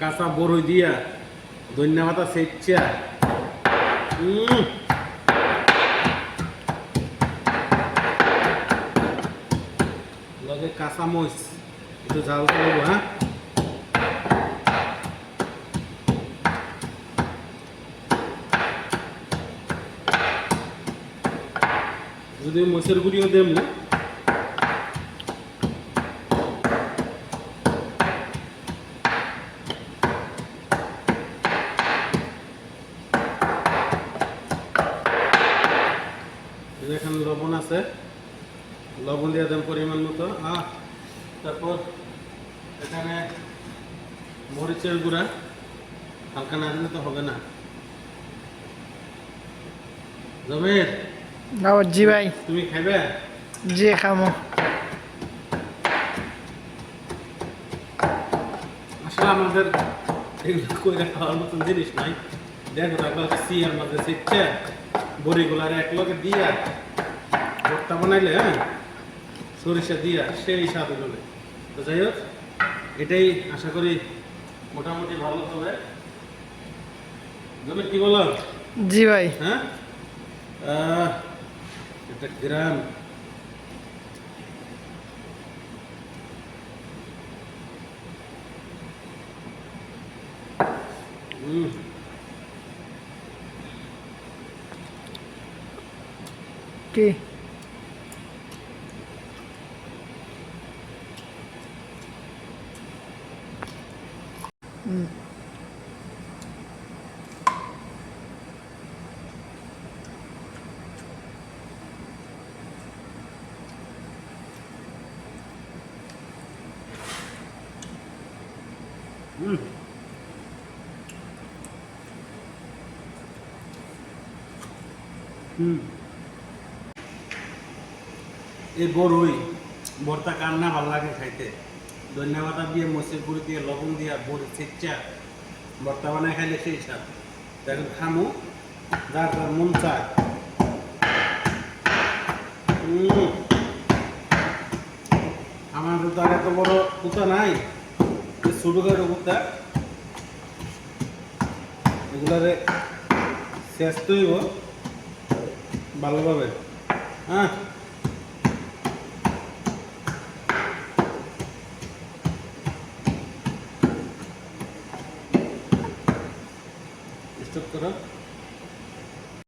কাঁচা বড়ই দিয়া, ধন্যবাদ উম। লগে কাঁচা মরিচ, একটু ঝাল করব হ্যাঁ? যদি মরিচের গুঁড়িও দেবো এখানে লবণ আছে লবণ দিয়ে দেন পরিমাণ মতো। হ্যাঁ তারপর এখানে মরিচের গুঁড়া হালকা না দিলে তো হবে না। জমির? জি ভাই। তুমি খাইবে? জি খামো। আসলে আমাদের এগুলো কইরা খাওয়ার মতন জিনিস নাই। দেখো তারপর সিয়ার মধ্যে শিখছে বড়িগুলার এক লগে দিয়া ভর্তা বানাইলে হ্যাঁ? সরিষা দিয়া সেই স্বাদ হলো তো যাই হোক এটাই আশা করি মোটামুটি ভালো হবে। জমির কি বলো? জি ভাই। হ্যাঁ? এটা গ্রাম। হুম কি হুম হুম হুম এই বড়ই ভর্তা কান্না ভালো লাগে খাইতে। ধন্যবাদ দিয়ে মসির গুঁড়ি দিয়ে লবণ দিয়ে বড়ি চেচ্চা। ভর্তা বানায় খাইলে সেই স্বাদ দেখেন খামু। যার যার মন চায়। উম। আমাদের তো আর এত বড় কুতা নাই। ছোটো করে কুতা এগুলারে শেষ তৈব ভালোভাবে হ্যাঁ सबस्क्राईब करा